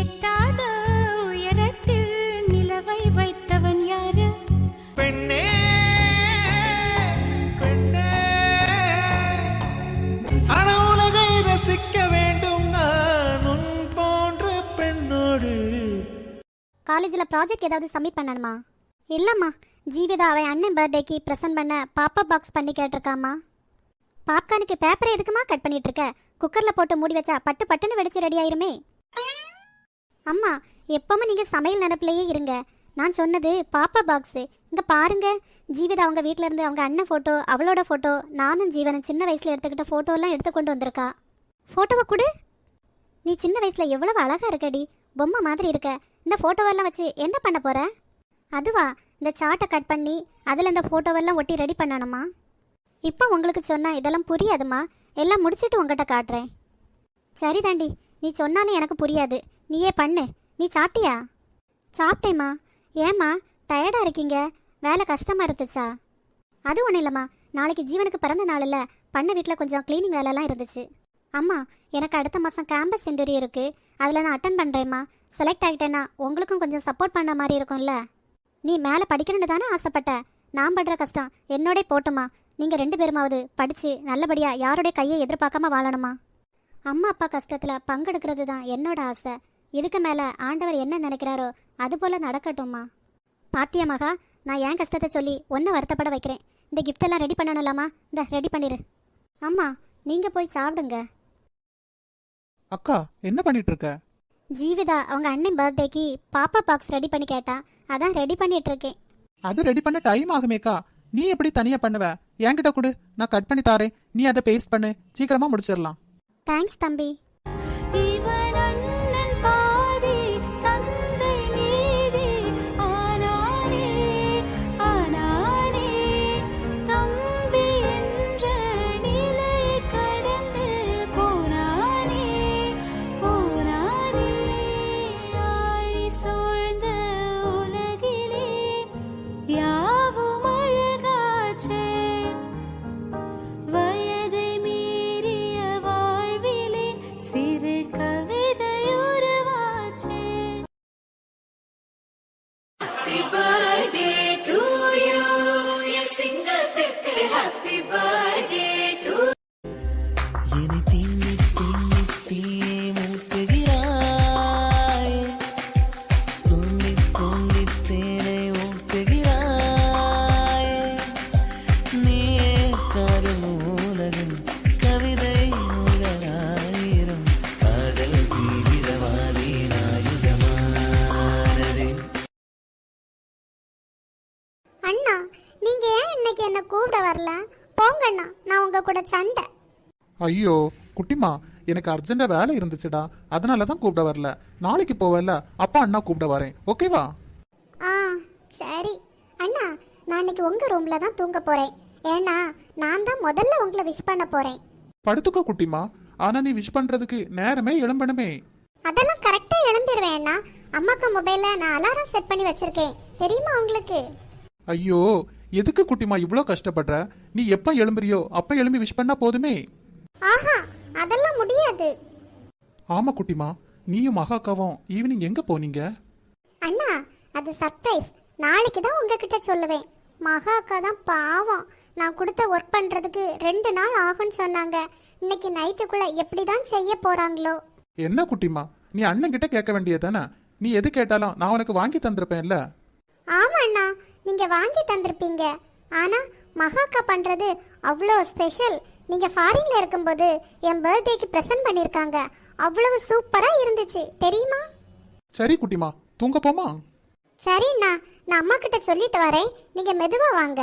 எட்டாத உயரத்தில் நிலவை வைத்தவன் யாரு? பெண்ணே பெண்ணே. அன உலகை ரசிக்க வேண்டும் நான் உன் போன்ற பெண்ணோடு. காலேஜில் ப்ராஜெக்ட் ஏதாவது சப்மிட் பண்ணணுமா? இல்லைம்மா ஜீவிதா அவன் அண்ணன் பர்த்டேக்கு ப்ரெசென்ட் பண்ண பாப்பா பாக்ஸ் பண்ணி கேட்டிருக்காம்மா. பாப்கார்னுக்கு பேப்பர் எதுக்குமா கட் பண்ணிட்டு இருக்க? குக்கரில் போட்டு மூடி வச்சா பட்டு பட்டுன்னு வெடிச்சு ரெடி ஆயிருமே. அம்மா எப்பவுமே நீங்கள் சமையல் நினப்பிலேயே இருங்க. நான் சொன்னது பாப்பா பாக்ஸு. இங்கே பாருங்க. ஜீவிதா அவங்க வீட்டில் இருந்து அவங்க அண்ணன் ஃபோட்டோ அவளோட ஃபோட்டோ நானும் ஜீவனும் சின்ன வயசில் எடுத்துக்கிட்ட ஃபோட்டோலாம் எடுத்து கொண்டு வந்திருக்கா. ஃபோட்டோவை கொடு. நீ சின்ன வயசில் எவ்வளவு அழகாக இருக்கடி. பொம்மை மாதிரி இருக்க. இந்த ஃபோட்டோவெல்லாம் வச்சு என்ன பண்ண போற? அதுவா இந்த சார்ட்டை கட் பண்ணி அதில் இந்த ஃபோட்டோவெல்லாம் ஒட்டி ரெடி பண்ணணுமா? இப்போ உங்களுக்கு சொன்னால் இதெல்லாம் புரியாதுமா. எல்லாம் முடிச்சுட்டு உங்ககிட்ட காட்டுறேன். சரி தாண்டி நீ சொன்னாலும் எனக்கு புரியாது. நீயே பண்ணு. நீ சாப்பிட்டியா? சாப்பிட்டேம்மா. ஏம்மா டயர்டாக இருக்கீங்க? வேலை கஷ்டமாக இருந்துச்சா? அது ஒன்றும் இல்லைம்மா. நாளைக்கு ஜீவனுக்கு பிறந்த நாளில் பண்ண வீட்டில் கொஞ்சம் க்ளீனிங் வேலைலாம் இருந்துச்சு. அம்மா எனக்கு அடுத்த மாதம் கேம்பஸ் இன்டர்வியூ இருக்குது அதில் நான் அட்டன் பண்ணுறேம்மா செலக்ட் ஆகிட்டேன்னா உங்களுக்கும் கொஞ்சம் சப்போர்ட் பண்ண மாதிரி இருக்கும்ல. நீ மேலே படிக்கணும்னு தானே ஆசைப்பட்ட? நான் படுற கஷ்டம் என்னோடய போட்டுமா நீங்கள் ரெண்டு பேருமாவது படித்து நல்லபடியாக யாருடைய கையை எதிர்பார்க்காம வாழணுமா அம்மா அப்பா கஷ்டத்தில் பங்கெடுக்கிறது தான் என்னோட ஆசை. இதுக்கு மேலே ஆண்டவர் என்ன நினைக்கிறாரோ அது போல் நடக்கட்டும்மா. பாத்தியா மகா நான் என் கஷ்டத்தை சொல்லி ஒன்றை வருத்தப்பட வைக்கிறேன். இந்த எல்லாம் ரெடி பண்ணணும்லாமா? இந்த ரெடி பண்ணிடு அம்மா நீங்கள் போய் சாப்பிடுங்க. அக்கா என்ன பண்ணிட்டு இருக்க ஜீவிதா அவங்க அண்ணன் பர்த்டேக்கு பாப்பா பாக்ஸ் ரெடி பண்ணி கேட்டா. அதான் ரெடி பண்ணிட்டு இருக்கேன் அது ரெடி பண்ண டைம் ஆகுமேக்கா நீ எப்படி தனியா பண்ணுவ? என்கிட்ட கொடு. நான் கட் பண்ணி தாரேன். நீ அதை பேஸ்ட் பண்ணு. சீக்கிரமா முடிச்சிடலாம். தேங்க்ஸ் தம்பி. ஐயோ குட்டிமா எனக்கு அர்ஜென்டா வேலை இருந்துச்சுடா. அதனால தான் கூப்பிட வரல. நாளைக்கு போவல அப்பா அண்ணா கூப்பிட வரேன். ஓகேவா? ஆ சரி. அண்ணா நான் இன்னைக்கு உங்க ரூம்ல தான் தூங்க போறேன். ஏன்னா நான் தான் முதல்ல உங்களை விஷ் பண்ண போறேன். படுத்துக்கோ குட்டிமா ஆனா நீ விஷ் பண்றதுக்கு நேரமே எழும்பணுமே. அதெல்லாம் கரெக்டா எழும்பிடுவேன் அண்ணா. அம்மாக்கு மொபைல்ல நான் அலாரம் செட் பண்ணி வச்சிருக்கேன். தெரியுமா உங்களுக்கு? ஐயோ எதுக்கு குட்டிமா இவ்வளோ கஷ்டப்படுற? நீ எப்ப எழும்புறியோ அப்ப எழும்பி விஷ் பண்ணா போதுமே. ஆஹா அதெல்லாம் முடியாது. ஆமா குட்டிமா நீயும் மகாக்காவும் ஈவினிங் எங்க போனீங்க? அண்ணா அது சர்ப்ரைஸ் நாளைக்கு தான் உங்ககிட்ட சொல்லுவேன். மகா அக்கா தான் பாவம். நான் கொடுத்த ஒர்க் பண்றதுக்கு ரெண்டு நாள் ஆகும்னு சொன்னாங்க. இன்னைக்கு நைட்டுக்குள்ள எப்படி தான் செய்ய போறாங்களோ? என்ன குட்டிமா நீ அண்ணன் கிட்ட கேட்க வேண்டியதானே நீ எது கேட்டாலும் நான் உனக்கு வாங்கி தந்திருப்பேன்ல? ஆமா அண்ணா நீங்க வாங்கி தந்திருப்பீங்க. ஆனா மகாக்கா பண்றது அவ்வளோ ஸ்பெஷல் நீங்க ஃபாரின்ல இருக்கும்போது என் பர்த்டேக்கு ப்ரெசென்ட் பண்ணிருக்காங்க. அவ்வளவு சூப்பரா இருந்துச்சு. தெரியுமா? சரி குட்டிமா. தூங்க போமா? சரி அண்ணா. நான் அம்மா கிட்ட சொல்லிட்டு வரேன். நீங்க மெதுவா வாங்க.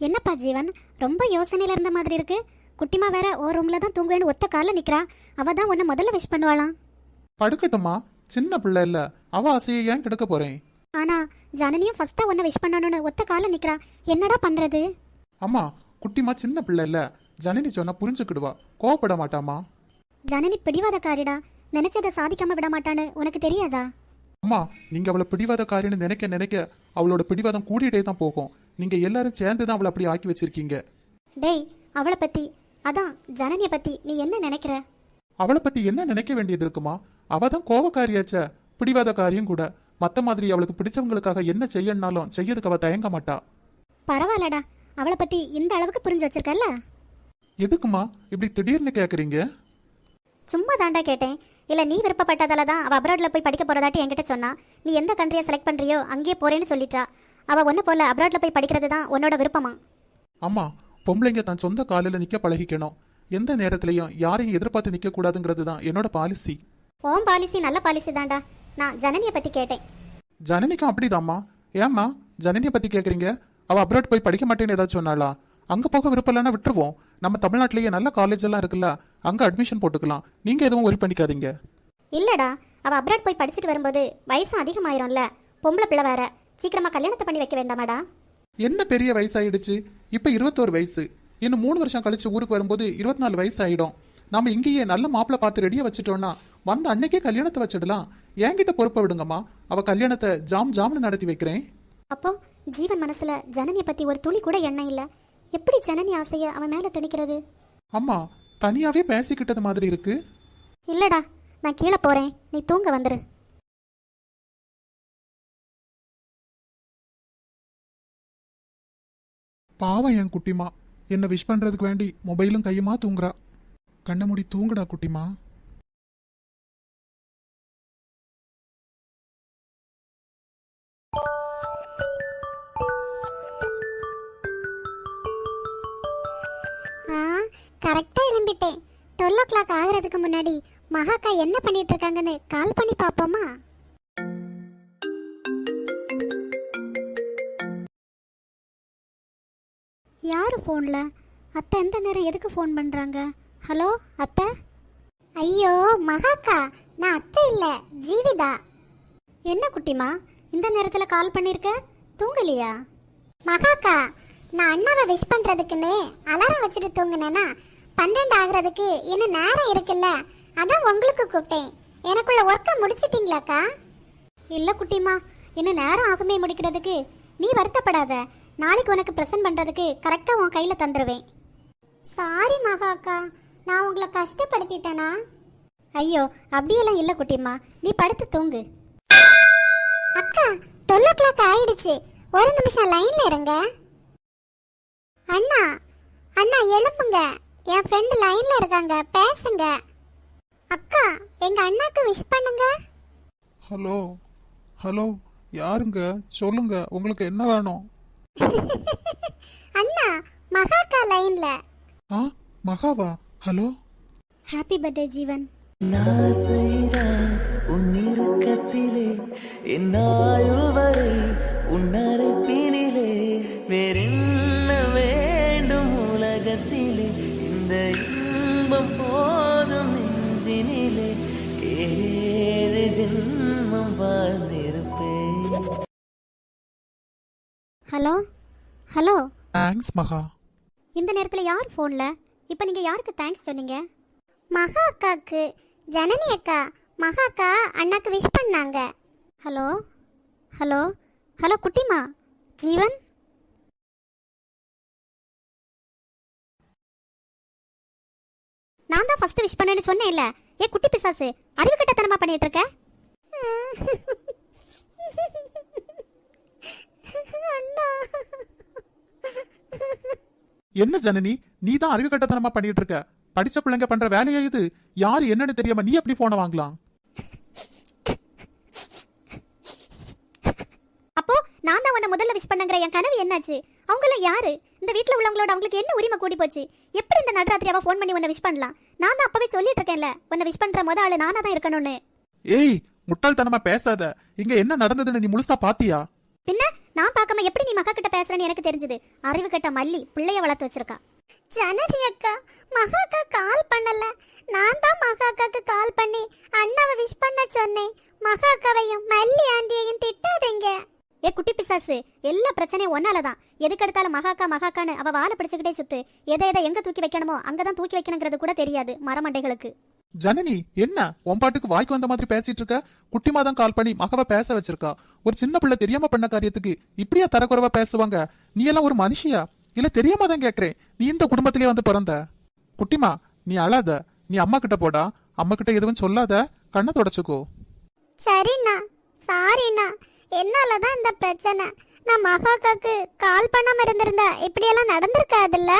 என்னப்பா ஜீவன்? ரொம்ப யோசனையில இருந்த மாதிரி இருக்கு. குட்டிமா வேற ஓ ரூம்ல தான் தூங்குவேன்னு ஒத்த கால நிக்கிறா. அவ தான் உன்னை முதல்ல விஷ் பண்ணுவாளாம். படுக்கட்டுமா சின்ன பிள்ளை இல்ல. அவ ஆசையை ஏன் கெடுக்க போறேன்? ஆனா ஜனனியும் ஃபர்ஸ்டா உன்னை விஷ் பண்ணணும்னு ஒத்த கால நிக்கிறா. என்னடா பண்றது? அம்மா குட்டிமா சின்ன பிள்ளை இல்ல. ஜனனி சொன்னா புரிஞ்சுக்கிடுவா. கோவப்பட மாட்டாமா ஜனனி பிடிவாதக்காரிடா. நினைச்சதை சாதிக்காம விட மாட்டான்னு உனக்கு தெரியாதா? அம்மா நீங்க அவளை பிடிவாதக்காரின்னு நினைக்க நினைக்க அவளோட பிடிவாதம் கூடிட்டே தான் போகும். நீங்க எல்லாரும் சேர்ந்து தான் அவளை அப்படி ஆக்கி வச்சிருக்கீங்க. டேய் அவளை பத்தி அதான் ஜனனியை பத்தி நீ என்ன நினைக்கிற? அவளை பத்தி என்ன நினைக்க வேண்டியது இருக்குமா? அவ தான் கோவக்காரியாச்ச. பிடிவாத காரியம் கூட. மத்த மாதிரி அவளுக்கு பிடிச்சவங்களுக்காக என்ன செய்யணும்னாலும் செய்யறதுக்கு அவ தயங்க மாட்டா. பரவாயில்லடா. அவளை பத்தி இந்த அளவுக்கு புரிஞ்சு வச்சிருக்கல்ல? எதுக்குமா இப்படி திடீர்னு கேக்குறீங்க? சும்மா தாண்டா கேட்டேன். இல்ல நீ விருப்பப்பட்டதால தான் அவ அப்ராட்ல போய் படிக்க போறதாட்டி என்கிட்ட சொன்னா. நீ எந்த கண்ட்ரியை செலக்ட் பண்றியோ அங்கேயே போறேன்னு சொல்லிட்டா. அவ ஒண்ணு போல அப்ராட்ல போய் படிக்கிறது தான் உன்னோட விருப்பமா? ஆமா பொம்பளைங்க தன் சொந்த காலில் நிக்க பழகிக்கணும். எந்த நேரத்திலையும் யாரையும் எதிர்பார்த்து நிக்க கூடாதுங்கிறது தான் என்னோட பாலிசி ஓம் பாலிசி நல்ல பாலிசி தான்டா. நான் ஜனனியை பத்தி கேட்டேன். ஜனனிக்கும் அப்படிதாம்மா. ஏம்மா ஜனனியை பத்தி கேக்குறீங்க? அவ அப்ராட் போய் படிக்க மாட்டேன்னு ஏதாச்சும் சொன்னாளா? அங்க போக விருப்பம் இல்லைன்னா விட்டுருவோம். நம்ம தமிழ்நாட்டிலேயே நல்ல காலேஜ் எல்லாம் இருக்குல்ல அங்க அட்மிஷன் போட்டுக்கலாம். நீங்க எதுவும் ஒரி பண்ணிக்காதீங்க. இல்லடா அவ அப்ராட் போய் படிச்சுட்டு வரும்போது வயசும் அதிகமாயிரும்ல. பொம்பளை பிள்ளை வேற. சீக்கிரமா கல்யாணத்தை பண்ணி வைக்க வேண்டாமாடா? என்ன பெரிய வயசாயிடுச்சு? இப்ப இருபத்தோரு வயசு. இன்னும் மூணு வருஷம் கழிச்சு ஊருக்கு வரும்போது இருபத்தி நாலு வயசு ஆயிடும். நாம இங்கேயே நல்ல மாப்பிள்ளை பார்த்து ரெடியா வச்சுட்டோம்னா வந்த அன்னைக்கே கல்யாணத்தை வச்சிடலாம். என்கிட்ட பொறுப்பை விடுங்கம்மா. அவ கல்யாணத்தை ஜாம் ஜாம்னு நடத்தி வைக்கிறேன். அப்போ ஜீவன் மனசுல ஜனனியை பத்தி ஒரு துளி கூட எண்ணம் இல்ல. எப்படி ஜனனி ஆசைய அவன் மேல திணிக்கிறது அம்மா தனியாவே பேசிக்கிட்டது மாதிரி இருக்கு. இல்லடா நான் கீழே போறேன். நீ தூங்க வந்துரு. பாவம் என் குட்டிமா. என்ன விஷ் பண்றதுக்கு வேண்டி மொபைலும் கையுமா தூங்குறா. கண்ண மூடி தூங்குடா குட்டிமா. டுவெல் ஓ கிளாக் ஆகுறதுக்கு முன்னாடி மகாக்கா என்ன பண்ணிட்டு இருக்காங்கன்னு கால் பண்ணி பார்ப்போமா? யாரு ஃபோனில் அத்தை எந்த நேரம் எதுக்கு ஃபோன் பண்ணுறாங்க ஹலோ அத்தை? ஐயோ மகாக்கா நான் அத்தை இல்லை ஜீவிதா. என்ன குட்டிமா இந்த நேரத்தில் கால் பண்ணியிருக்க தூங்கலையா? மகாக்கா நான் அண்ணாவை விஷ் பண்ணுறதுக்குன்னு அலாரம் வச்சுட்டு தூங்கினேன்னா பன்னெண்டு ஆகுறதுக்கு இன்னும் நேரம் இருக்குல்ல? அதான் உங்களுக்கு கூப்பிட்டேன். எனக்குள்ள ஒர்க்கை முடிச்சிட்டீங்களாக்கா? இல்ல குட்டிமா இன்னும் நேரம் ஆகுமே முடிக்கிறதுக்கு. நீ வருத்தப்படாத. நாளைக்கு உனக்கு ப்ரெசென்ட் பண்றதுக்கு கரெக்டா உன் கையில தந்துருவேன். சாரி மகாக்கா நான் உங்களை கஷ்டப்படுத்திட்டேனா? ஐயோ அப்படியெல்லாம் இல்ல குட்டிமா நீ படுத்து தூங்கு. அக்கா டுவெல் ஓ கிளாக் ஆயிடுச்சு. ஒரு நிமிஷம் லைன்ல இருங்க. அண்ணா அண்ணா எழுப்புங்க என் ஃப்ரெண்டு லைன்ல இருக்காங்க. பேசுங்க. அக்கா எங்க அண்ணாக்கு விஷ் பண்ணுங்க. ஹலோ ஹலோ யாருங்க? சொல்லுங்க. உங்களுக்கு என்ன வேணும்? அண்ணா மகாக்கா லைன்ல ஆ? மகாவா? Hello happy birthday Jeevan. நான் செய்தான் உன் இறுக்கத்திலே என் ஆயுள் வரை உன் அரைப்பினிலே வேறென்ன வேண்டும் உலகத்திலே? இந்த இன்பம் போதும் நெஞ்சினிலே. ஏழு ஜென்மம் வாழ்ந்திருப்பேன். ஹலோ? ஹலோ? தேங்க்ஸ் மகா. இந்த நேரத்துல யார் ஃபோன்ல இப்போ நீங்க யாருக்கு தேங்க்ஸ் சொன்னீங்க? மகா அக்காக்கு ஜனனி அக்கா மகா அக்கா அண்ணாக்கு விஷ் பண்ணாங்க. ஹலோ? ஹலோ? ஹலோ குட்டிமா? ஜீவன்? நான் தான் ஃபர்ஸ்ட் விஷ் பண்ணேன்னு சொன்னேன் இல்ல ஏ குட்டி பிசாசு அறிவு கட்டத்தனமா பண்ணிட்டு இருக்க என்ன ஜனனி நீ தான் அறிவு கட்டத்தனமா பண்ணிட்டு இருக்க படிச்ச பிள்ளைங்க பண்ற வேலையா இது? யாரு என்னன்னு தெரியாம நீ எப்படி போன வாங்கலாம்? அப்போ நான் தான் உன்னை முதல்ல விஷ் பண்ணுங்கிற என் கனவு என்னாச்சு? அவங்களாம் யாரு? இந்த வீட்ல உள்ளவங்களோட அவங்களுக்கு என்ன உரிமை கூடி போச்சு? எப்படி இந்த நடுராத்திரி அவ ஃபோன் பண்ணி உன்னை விஷ் பண்ணலாம்? நான் தான் அப்பவே சொல்லிட்டு இருக்கேன்ல உன்னை விஷ் பண்ற முத ஆளு நானா தான் இருக்கணும்னு. ஏய் முட்டாள்தனமா பேசாத. இங்க என்ன நடந்ததுன்னு நீ முழுசா பாத்தியா? பின்ன நான் பார்க்காம எப்படி நீ மகா கிட்ட பேசுறேன்னு எனக்கு தெரிஞ்சது. அறிவு கட்ட மல்லி பிள்ளைய வளர்த்து வச்சிருக்கா. ஜனதி அக்கா மகா அக்கா கால் பண்ணல. நான் தான் மகா அக்காக்கு கால் பண்ணி அண்ணாவை விஷ் பண்ண சொன்னேன். மகா அக்காவையும் மல்லி ஆண்டியையும் திட்டாதீங்க. ஏ குட்டி பிசாசு எல்லா பிரச்சனையும் ஒன்னால தான் எதுக்கு எடுத்தாலும் மகாக்கா மகாக்கான்னு அவ வாழை பிடிச்சுக்கிட்டே சுத்து. எதை எதை எங்க தூக்கி வைக்கணுமோ அங்கதான் தூக்கி வைக்கணுங்கிறது கூட தெரியாது மரமண்டைகளுக்கு. ஜனனி என்ன? உன் பாட்டுக்கு வாய்க்கு வந்த மாதிரி பேசிட்டு இருக்க? குட்டிமா தான் கால் பண்ணி மகவ பேச வச்சிருக்கா? ஒரு சின்ன பிள்ளை தெரியாம பண்ண காரியத்துக்கு இப்படியா தரக்குறைவா பேசுவாங்க? நீ எல்லாம் ஒரு மனுஷியா? இல்ல தெரியாம தான் கேக்குறேன். நீ இந்த குடும்பத்திலே வந்து பிறந்த? குட்டிமா நீ அழாத. நீ அம்மா கிட்ட போடா. அம்மா கிட்ட எதுவும் சொல்லாத. கண்ணை தொடச்சுக்கோ. சரிண்ணா. சாரிண்ணா. என்னால தான் இந்த பிரச்சனை? நான் மகாக்காக்கு கால் பண்ணாம இருந்திருந்தா இப்படியெல்லாம் நடந்திருக்காதுல்ல?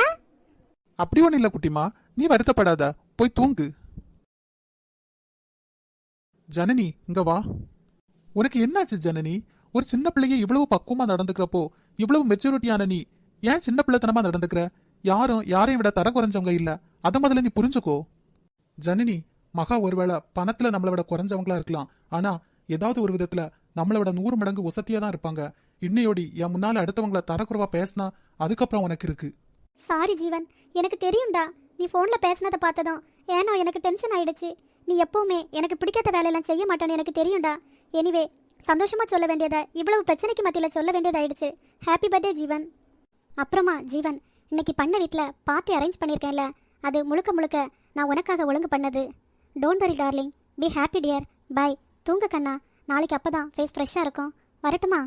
அப்படி ஒன்றும் இல்லை குட்டிமா. நீ வருத்தப்படாத. போய் தூங்கு. ஜனனி இங்க வா. உனக்கு என்னாச்சு ஜனனி? ஒரு சின்ன பிள்ளைய இவ்வளவு பக்குவமா நடந்துக்கிறப்போ இவ்வளவு மெச்சூரிட்டியான நீ ஏன் சின்ன பிள்ளைத்தனமா நடந்துக்கிற? யாரும் யாரையும் விட தரம் குறைஞ்சவங்க இல்ல. அத முதல்ல நீ புரிஞ்சுக்கோ. ஜனனி மகா ஒருவேளை பணத்துல நம்மளை விட குறைஞ்சவங்களா இருக்கலாம். ஆனா ஏதாவது ஒரு விதத்துல நம்மளை விட நூறு மடங்கு உசத்தியா தான் இருப்பாங்க. இன்னையோடி என் முன்னால அடுத்தவங்கள தரக்குறவா பேசினா அதுக்கப்புறம் உனக்கு இருக்கு. சாரி ஜீவன் எனக்கு தெரியும்டா. நீ ஃபோன்ல பேசினதை பார்த்ததும் ஏனோ எனக்கு டென்ஷன் ஆயிடுச்சு. நீ எப்பவுமே எனக்கு பிடிக்காத வேலையெல்லாம் செய்ய மாட்டேன்னு எனக்கு தெரியும்டா. எனிவே சந்தோஷமா சொல்ல வேண்டியதை இவ்வளவு பிரச்சனைக்கு மத்தியில் சொல்ல வேண்டியதாயிடுச்சு ஹாப்பி பர்த்டே ஜீவன். அப்புறமா ஜீவன் இன்னைக்கு பண்ண வீட்டில் பார்ட்டி அரேஞ்ச் பண்ணியிருக்கேன்ல அது முழுக்க முழுக்க நான் உனக்காக ஒழுங்கு பண்ணது. Don't worry darling be happy dear bye தூங்க கண்ணா. நாளைக்கு அப்பதான் ஃபேஸ் ஃப்ரெஷ்ஷாக இருக்கும். வரட்டுமா?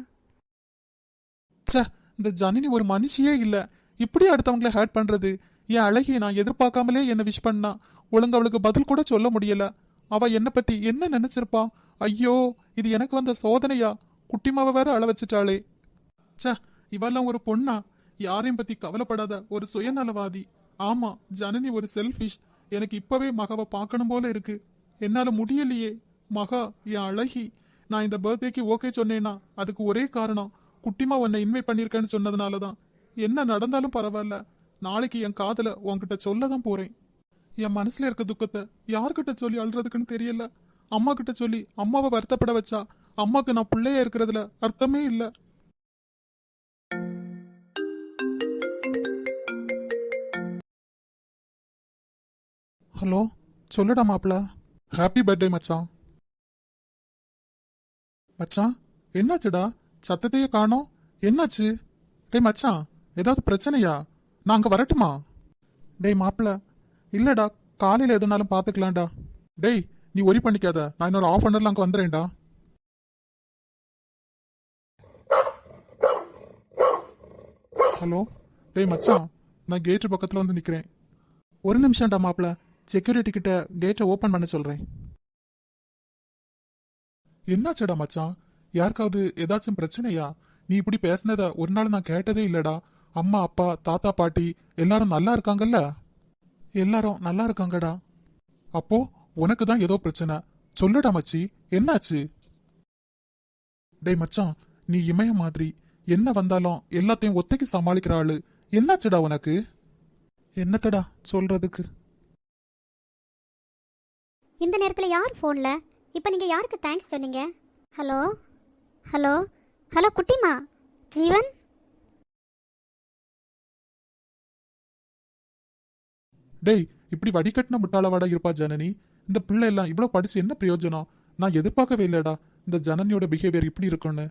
சே இந்த ஜனனி ஒரு மனுஷியே இல்ல. இப்படி அடுத்தவங்கள ஹேட் பண்றது? என் அழகிய நான் எதிர்பார்க்காமலே என்ன விஷ் பண்ணா. ஒழுங்கு அவளுக்கு பதில் கூட சொல்ல முடியல. அவ என்ன பத்தி என்ன நினைச்சிருப்பா? ஐயோ இது எனக்கு வந்த சோதனையா? குட்டிமாவை வேற அழ வச்சுட்டாளே. சே இவெல்லாம் ஒரு பொண்ணா? யாரையும் பத்தி கவலைப்படாத ஒரு சுயநலவாதி. ஆமா ஜனனி ஒரு செல்ஃபிஷ் எனக்கு இப்பவே மகவை பார்க்கணும் போல இருக்கு. என்னால முடியலையே. மகா என் அழகி. நான் இந்த பர்த்டேக்கு ஓகே சொன்னேன்னா அதுக்கு ஒரே காரணம் குட்டிமா உன்னை இன்வைட் பண்ணியிருக்கேன்னு சொன்னதுனால தான் என்ன நடந்தாலும் பரவாயில்ல. நாளைக்கு என் காதல உன்கிட்ட சொல்ல தான் போறேன். என் மனசுல இருக்க துக்கத்தை யார்கிட்ட சொல்லி அழுறதுக்குன்னு தெரியல. அம்மா கிட்ட சொல்லி அம்மாவை வருத்தப்பட வச்சா அம்மாக்கு நான் பிள்ளையா இருக்கிறதுல அர்த்தமே இல்லை. ஹலோ சொல்லுடா மாப்பிள. ஹாப்பி பர்த்டே மச்சான். மச்சான் என்னாச்சுடா? சத்தத்தையே காணோம். என்னாச்சு? டேய் மச்சான் ஏதாவது பிரச்சனையா? நான் அங்கே வரட்டுமா? டேய் மாப்பிள இல்லைடா காலையில் எதுனாலும் பார்த்துக்கலாம்டா டேய் நீ ஒரி பண்ணிக்காத. நான் இன்னொரு ஆஃப் அன் அங்கே வந்துடுறேன்டா ஹலோ டேய் மச்சான் நான் கேட்டு பக்கத்தில் வந்து நிற்கிறேன் ஒரு நிமிஷம்டா மாப்பிள செக்யூரிட்டி கிட்ட கேட்டை ஓப்பன் பண்ண சொல்கிறேன் என்னாச்சடா மச்சான்? யாருக்காவது ஏதாச்சும் பிரச்சனையா? நீ இப்படி பேசுனத ஒரு நாள் நான் கேட்டதே இல்லடா. அம்மா அப்பா தாத்தா பாட்டி எல்லாரும் நல்லா இருக்காங்கல்ல? எல்லாரும் நல்லா இருக்காங்கடா. அப்போ உனக்கு தான் ஏதோ பிரச்சனை. சொல்லுடா மச்சி என்னாச்சு? டேய் மச்சான் நீ இமய மாதிரி என்ன வந்தாலும் எல்லாத்தையும் ஒத்தைக்கு சமாளிக்கிற ஆளு. என்னாச்சுடா உனக்கு? என்னத்தடா சொல்றதுக்கு? இந்த நேரத்தில் யார் போன்ல இப்போ நீங்கள் யாருக்கு தேங்க்ஸ் சொன்னீங்க? ஹலோ ஹலோ ஹலோ குட்டிமா? ஜீவன்? டேய் இப்படி வடிகட்டின முட்டாளவாடா இருப்பா ஜனனி. இந்த பிள்ளை எல்லாம் இவ்வளோ படிச்சு என்ன பிரயோஜனம்? நான் எதிர்பார்க்கவே இல்லடா இந்த ஜனனியோட பிஹேவியர் இப்படி இருக்கும்னு.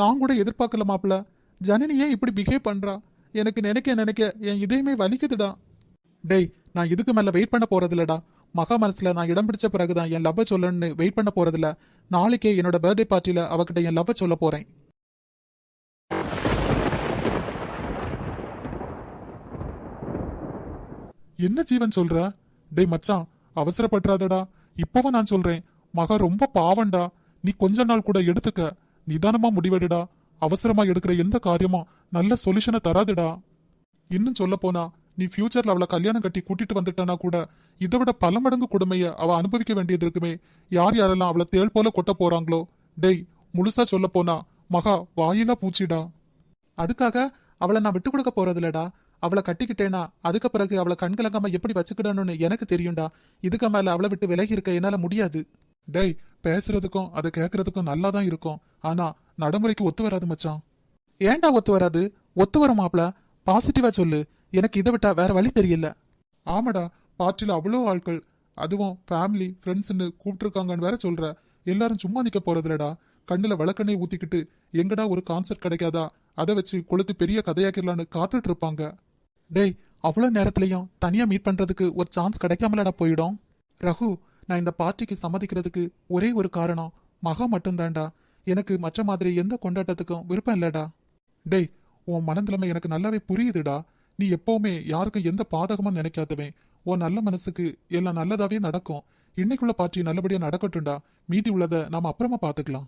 நான் கூட எதிர்பார்க்கல மாப்ள ஜனனி ஏன் இப்படி பிஹேவ் பண்றா? எனக்கு நினைக்க நினைக்க என் இதயமே வலிக்குதுடா. டேய் நான் இதுக்கு மேல வெயிட் பண்ண போறதில்லடா. மகா மனசுல நான் இடம் பிடிச்ச பிறகுதான் என் லவ்வை சொல்லணும்னு வெயிட் பண்ண போறதில்ல. நாளைக்கே என்னோட பர்த்டே பார்ட்டியில அவகிட்ட என் லவ்வை சொல்ல போறேன். என்ன ஜீவன் சொல்ற? டேய் மச்சான் அவசரப்படுறாதடா இப்பவும் நான் சொல்றேன் மகா ரொம்ப பாவண்டா நீ கொஞ்ச நாள் கூட எடுத்துக்க. நிதானமா முடிவெடுடா. அவசரமா எடுக்கிற எந்த காரியமும் நல்ல சொல்யூஷனை தராதுடா. இன்னும் சொல்ல போனா நீ ஃபியூச்சர்ல அவளை கல்யாணம் கட்டி கூட்டிட்டு வந்துட்டனா கூட இதை விட பல மடங்கு கொடுமைய அவ அனுபவிக்க வேண்டியது இருக்குமே. யார் யாரெல்லாம் அவளை தேள் போல கொட்ட போறாங்களோ? டேய் முழுசா சொல்ல போனா மகா வாயிலா பூச்சிடா. அதுக்காக அவளை நான் விட்டு கொடுக்க போறதில்லடா. அவளை கட்டிக்கிட்டேனா? அதுக்கு பிறகு அவளை கண்கலங்காம எப்படி வச்சுக்கிடணும்னு எனக்கு தெரியும்டா. இதுக்கு மேல அவளை விட்டு விலகி இருக்க என்னால முடியாது. டேய் பேசுறதுக்கும் அதை கேட்கறதுக்கும் நல்லா தான் இருக்கும். ஆனா நடைமுறைக்கு ஒத்து வராது மச்சான். ஏன்டா ஒத்து வராது? ஒத்து வரும் மாப்ள. பாசிட்டிவா சொல்லு. எனக்கு இதை விட்டா வேற வழி தெரியல. ஆமாடா. பார்ட்டியில் அவ்வளோ ஆட்கள் அதுவும் ஃபேமிலி ஃப்ரெண்ட்ஸ்னு கூப்பிட்டுருக்காங்கன்னு வேற சொல்கிற எல்லாரும் சும்மா நிற்க போகிறதுலடா கண்ணில் வழக்கண்ணை ஊற்றிக்கிட்டு எங்கடா ஒரு கான்சர்ட் கிடைக்காதா? அதை வச்சு கொளுத்து பெரிய கதையாக்கிடலான்னு காத்துட்டு இருப்பாங்க டேய் அவ்வளோ நேரத்துலையும் தனியாக மீட் பண்ணுறதுக்கு ஒரு சான்ஸ் கிடைக்காமலடா போயிடும்? ரகு நான் இந்த பார்ட்டிக்கு சம்மதிக்கிறதுக்கு ஒரே ஒரு காரணம் மகா மட்டும்தான்டா. எனக்கு மற்ற மாதிரி எந்த கொண்டாட்டத்துக்கும் விருப்பம் இல்லடா. டேய் உன் மனநிலைமை எனக்கு நல்லாவே புரியுதுடா. நீ எப்பவுமே யாருக்கும் எந்த பாதகமும் நினைக்காதவன். உன் நல்ல மனசுக்கு எல்லாம் நல்லதாவே நடக்கும். இன்னைக்குள்ள பார்ட்டி நல்லபடியா நடக்கட்டும்டா. மீதி உள்ளத நாம அப்புறமா பாத்துக்கலாம்.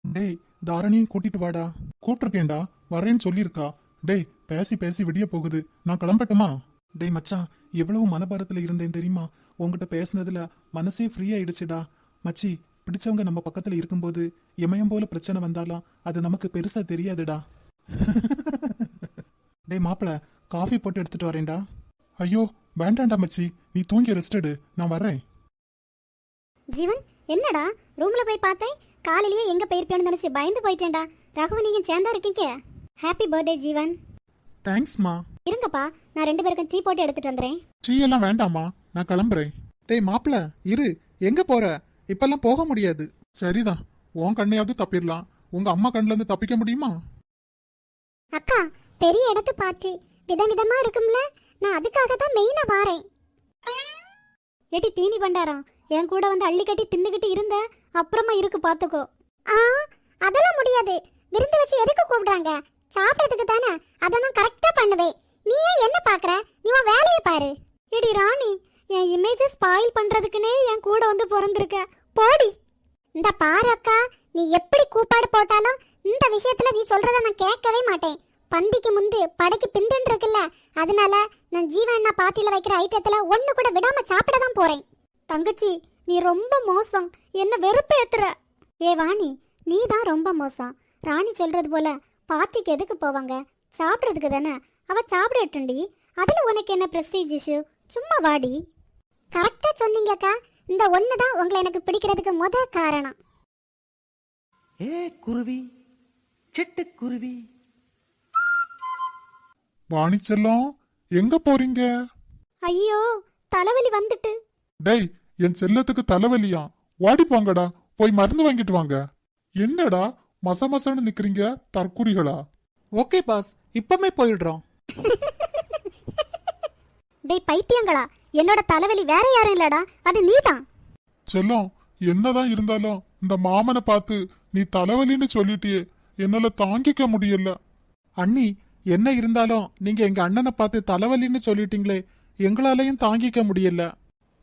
டேய் தாரணியும் கூட்டிட்டு வாடா. கூப்பிட்டுருக்கேன்டா வரேன்னு சொல்லியிருக்கா. டேய் பேசி பேசி விடிய போகுது. நான் கிளம்பட்டுமா? டேய் மச்சான் எவ்வளவு மனபாரத்துல இருந்தேன் தெரியுமா? உங்ககிட்ட பேசுனதுல மனசே ஃப்ரீ ஆயிடுச்சுடா. மச்சி பிடிச்சவங்க நம்ம பக்கத்துல இருக்கும்போது இமயம் போல பிரச்சனை வந்தாலும் அது நமக்கு பெருசா தெரியாதுடா. டேய் மாப்பிள காஃபி போட்டு எடுத்துட்டு வரேன்டா. ஐயோ வேண்டாம்டா மச்சி. நீ தூங்கி ரெஸ்ட் எடு. நான் வரேன் ஜீவன் என்னடா? ரூம்ல போய் பார்த்தேன். காலையிலேயே எங்க போயிருப்பேன்னு நினைச்சு பயந்து போயிட்டேன்டா. ரகு நீங்க சேர்ந்தா இருக்கீங்க. Happy birthday Jeevan. தேங்க்ஸ்மா இருங்கப்பா நான் ரெண்டு பேருக்கும் டீ போட்டு எடுத்துட்டு வந்துறேன். டீ எல்லாம் வேண்டாமா நான் கிளம்புறேன். டேய் மாப்பிள இரு. எங்க போற? இப்பெல்லாம் போக முடியாது. சரிதான். உன் கண்ணையாவது தப்பிடலாம். உங்க அம்மா கண்ணுல இருந்து தப்பிக்க முடியுமா? அக்கா பெரிய இடத்து பாச்சு விதவிதமா இருக்கும்ல. நான் அதுக்காக தான் மெயினா வாரேன். ஏட்டி தீனி பண்டாரம் என் கூட வந்து அள்ளி கட்டி தின்னுகிட்டு இருந்த அப்புறமா இருக்கு பாத்துக்கோ. ஆ அதெல்லாம் முடியாது. விருந்து வச்சு எதுக்கு கூப்பிடுறாங்க? சாப்பிட்றதுக்கு தானே? அதை நான் கரெக்டா பண்ணுவேன். நீ ஏன் என்ன பாக்குற? நீ உன் வேலையை பாரு. ஏடி ராணி என் இமேஜை ஸ்பாயில் பண்றதுக்குனே என் கூட வந்து பிறந்திருக்க. போடி. இந்த பாரு அக்கா நீ எப்படி கூப்பாடு போட்டாலும் இந்த விஷயத்துல நீ சொல்றத நான் கேட்கவே மாட்டேன். பந்திக்கு முந்து படைக்கு பிந்துன்னு இருக்குல்ல அதனால நான் ஜீவண்ணா பார்ட்டில வைக்கிற ஐட்டத்துல ஒண்ணு கூட விடாம சாப்பிட தான் போறேன். தங்கச்சி நீ ரொம்ப மோசம். என்ன வெறுப்பேத்துற ஏ வாணி நீ தான் ரொம்ப மோசம். ராணி சொல்றது போல பார்ட்டிக்கு எதுக்கு போவாங்க? சாப்பிடுறதுக்கு தானே? அவ சாப்பிடட்டும்டி அதுல உனக்கு என்ன பிரஸ்டீஜ் இஷ்யூ சும்மா வாடி. கரெக்டா சொன்னீங்க அக்கா. இந்த ஒன்று தான் உங்களை எனக்கு பிடிக்கிறதுக்கு முத காரணம். ஏ குருவி. சிட்டுக்குருவி வாணி செல்லம் எங்க போறீங்க? ஐயோ தலைவலி வந்துட்டு. டேய் என் செல்லத்துக்கு தலைவலியா? வாடி போங்கடா போய் மருந்து வாங்கிட்டு வாங்க. என்னடா மச மசன்னு நிக்கிறீங்க தற்குறிகளா? Okay pass. இப்பமே போயிடுறோம். டேய் பைத்தியங்களா? என்னோட தலைவலி வேற யாரும் இல்லடா அது நீதான் செல்லம் என்னதான் இருந்தாலும் இந்த மாமனை பார்த்து நீ தலைவலின்னு சொல்லிட்டியே என்னால தாங்கிக்க முடியல. அண்ணி என்ன இருந்தாலும் நீங்க எங்க அண்ணனை பார்த்து தலைவலின்னு சொல்லிட்டீங்களே எங்களாலையும் தாங்கிக்க முடியல.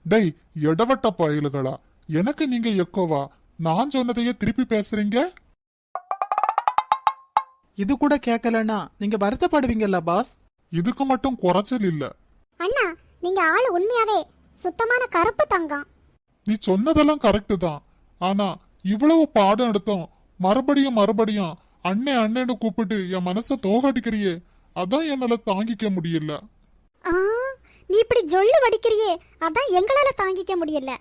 டேய் எடவட்ட பயலுகளா? எனக்கு நீங்க எக்கோவா? நான் சொன்னதையே திருப்பி பேசுறீங்க? இது கூட கேட்கலன்னா நீங்க வருத்தப்படுவீங்கல்ல பாஸ். இதுக்கு மட்டும் குறைச்சல் இல்ல. அண்ணா நீங்க ஆளு உண்மையாவே சுத்தமான கருப்பு தங்கம். நீ சொன்னதெல்லாம் கரெக்டு தான். ஆனா இவ்வளவு பாடம் எடுத்தோம் மறுபடியும் மறுபடியும் அண்ணே அண்ணேன்னு கூப்பிட்டு என் மனச தோகடிக்கிறியே. அதான் என்னால தாங்கிக்க முடியல. ஆ நீ இப்படி ஜொல்லு வடிக்கிறியே. அதான் எங்களால தாங்கிக்க முடியல.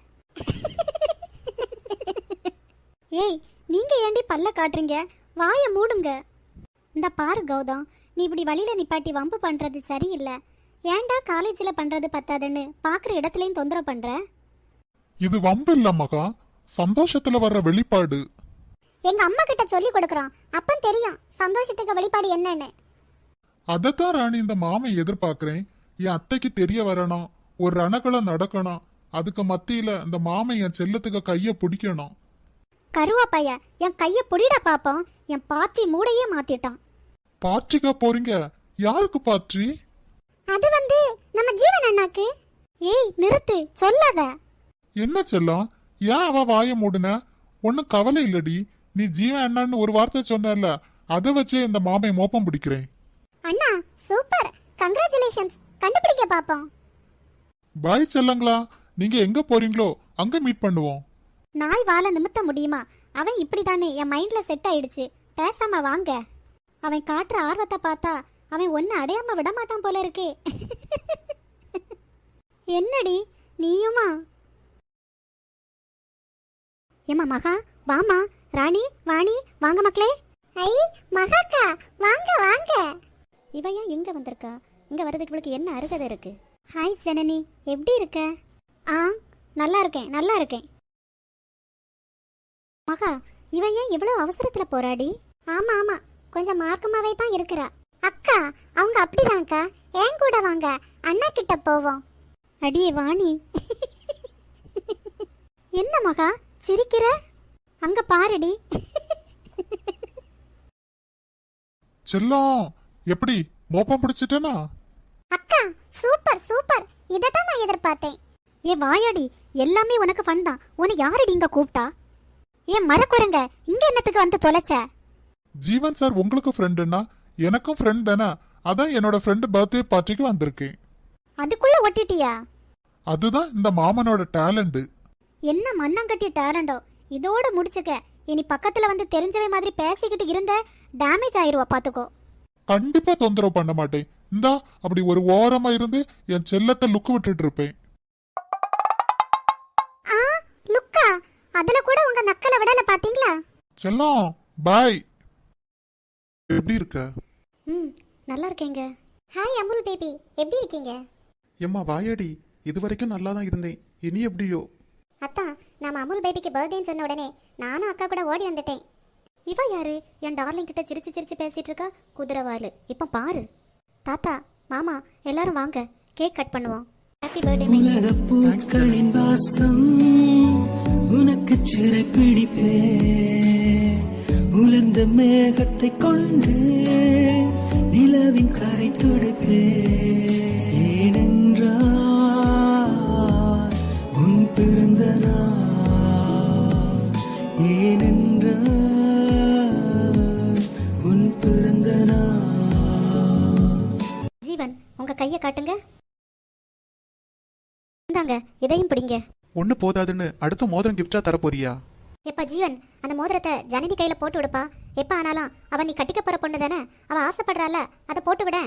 ஏய் நீங்க ஏண்டி பல்ல காட்டுறீங்க? வாய மூடுங்க. இந்த பாரு கௌதம் நீ இப்படி வழியில நிப்பாட்டி வம்பு பண்றது சரியில்லை. ஏன்டா காலேஜில் பண்றது பத்தாதுன்னு பாக்குற இடத்துலயும் தொந்தரவு பண்ற? இது வம்பு இல்ல மகா. சந்தோஷத்துல வர்ற வெளிப்பாடு. எங்க அம்மா கிட்ட சொல்லி கொடுக்குறோம். அப்பன் தெரியும். சந்தோஷத்துக்கு வெளிப்பாடு என்னன்னு. அதத்தான் ராணி இந்த மாமை எதிர்பார்க்கிறேன். என் அத்தைக்கு தெரிய வரணும். ஒரு ரணக்கள நடக்கணும். அதுக்கு மத்தியில இந்த மாமை என் செல்லத்துக்கு கைய பிடிக்கணும். கருவா பைய என் கைய புடிடா பாப்போம். என் பாட்டி மூடையே மாத்திட்டான். பார்ட்டிக்கா போறீங்க. யாருக்கு பார்ட்டி அது வந்து நம்ம ஜீவன் அண்ணாக்கு. ஏய் நிறுத்து. சொல்லாத. என்ன செல்லம்? ஏன் அவ வாய மூடுன? ஒன்னும் கவலை இல்லடி. நீ ஜீவன் அண்ணான்னு ஒரு வார்த்தை சொன்னல அதை வச்சே இந்த மாமை மோப்பம் பிடிக்கிறேன். அண்ணா சூப்பர். கங்க்ராச்சுலேஷன்ஸ் கண்டுபிடிக்க பாப்போம். பாய் செல்லங்களா நீங்க எங்க போறீங்களோ அங்க மீட் பண்ணுவோம். நாய் வாழ நிமித்த முடியுமா? அவன் இப்படிதானே என் மைண்ட்ல செட் ஆயிடுச்சு. பேசாம வாங்க. அவன் காட்டுற ஆர்வத்தை பார்த்தா அவன் ஒன்னு அடையாம விட மாட்டான் போல இருக்கே. என்னடி நீயுமா? ஏமா மகா வாமா ராணி வாணி வாங்க மக்களே. ஐ மகாக்கா வாங்க வாங்க. இவ ஏன் எங்க வந்திருக்கா? இங்க வர்றதுக்கு இவளுக்கு என்ன அருகதை இருக்கு? ஹாய் ஜனனி. எப்படி இருக்க? ஆ நல்லா இருக்கேன் நல்லா இருக்கேன். மகா இவ ஏன் இவ்வளவு அவசரத்துல போராடி ஆமா ஆமா. கொஞ்சம் மார்க்கமாவே தான் இருக்கிறா. அக்கா அவங்க அப்படிதான்க்கா. என் கூட வாங்க? அண்ணா கிட்ட போவோம். அடியே வாணி. என்ன மகா சிரிக்கிற? அங்க பாருடி. செல்லம் எப்படி? மோப்பம் பிடிச்சிட்டேனா? அக்கா சூப்பர் சூப்பர். இதைத்தான் நான் எதிர்பார்த்தேன். ஏ வாயாடி. எல்லாமே உனக்கு ஃபன் தான். உன்னை யாரடி இங்க கூப்பிட்டா? ஏன் மரக்குரங்க இங்க என்னத்துக்கு வந்து தொலைச்ச? ஜீவன் சார் உங்களுக்கு ஃப்ரெண்டுன்னா எனக்கும் ஃப்ரெண்ட் தானே. அதான் என்னோட ஃப்ரெண்டு பர்த்டே பார்ட்டிக்கு வந்திருக்கேன். அதுக்குள்ள ஒட்டிட்டியா? அதுதான் இந்த மாமனோட டேலண்ட் என்ன மண்ணாங்கட்டி டேலண்டோ இதோட முடிச்சுக்க. இனி பக்கத்துல வந்து தெரிஞ்சவை மாதிரி பேசிக்கிட்டு இருந்த டேமேஜ் ஆயிருவா பாத்துக்கோ. கண்டிப்பா தொந்தரவு பண்ண மாட்டேன். இந்தா அப்படி ஒரு ஓரமா இருந்து என் செல்லத்தை லுக்கு விட்டுட்டு இருப்பேன் ஆ? லுக்கா அதுல கூட உங்க நக்கலை விடல பாத்தீங்களா? செல்லம் பாய் எப்படி இருக்க? ம் நல்லா இருக்கேங்க. ஹாய் அமுல் பேபி எப்படி இருக்கீங்க? எம்மா வாயாடி. இது வரைக்கும் நல்லா தான் இருந்தேன். இனி எப்படியோ? அத்தா நாம அமுல் பேபிக்கு பர்த்டேன்னு சொன்ன உடனே நானும் அக்கா கூட ஓடி வந்துட்டேன். இவ யாரு? என் டார்லிங் கிட்ட சிரிச்சு சிரிச்சு பேசிட்டு இருக்கா? குதிரவாலு. இப்போ பாரு. தாத்தா மாமா எல்லாரும் வாங்க. கேக் கட் பண்ணுவோம். ஹாப்பி பர்த்டே பூக்களின் வாசம் உனக்கு சிறை பிடிப்பே உலர்ந்த மேகத்தை கொண்டு நிலவின் கரை துடைப்பே. போறீங்க ஒண்ணு போதாதுன்னு அடுத்த மோதிரம் கிஃப்டா தர போறியா எப்பா ஜீவன் அந்த மோதிரத்தை ஜனனி கையில போட்டு விடுப்பா. எப்ப ஆனாலும் அவ நீ கட்டிக்க போற பொண்ணு தானே? அவ ஆசைப்படுறால அத போட்டு விட.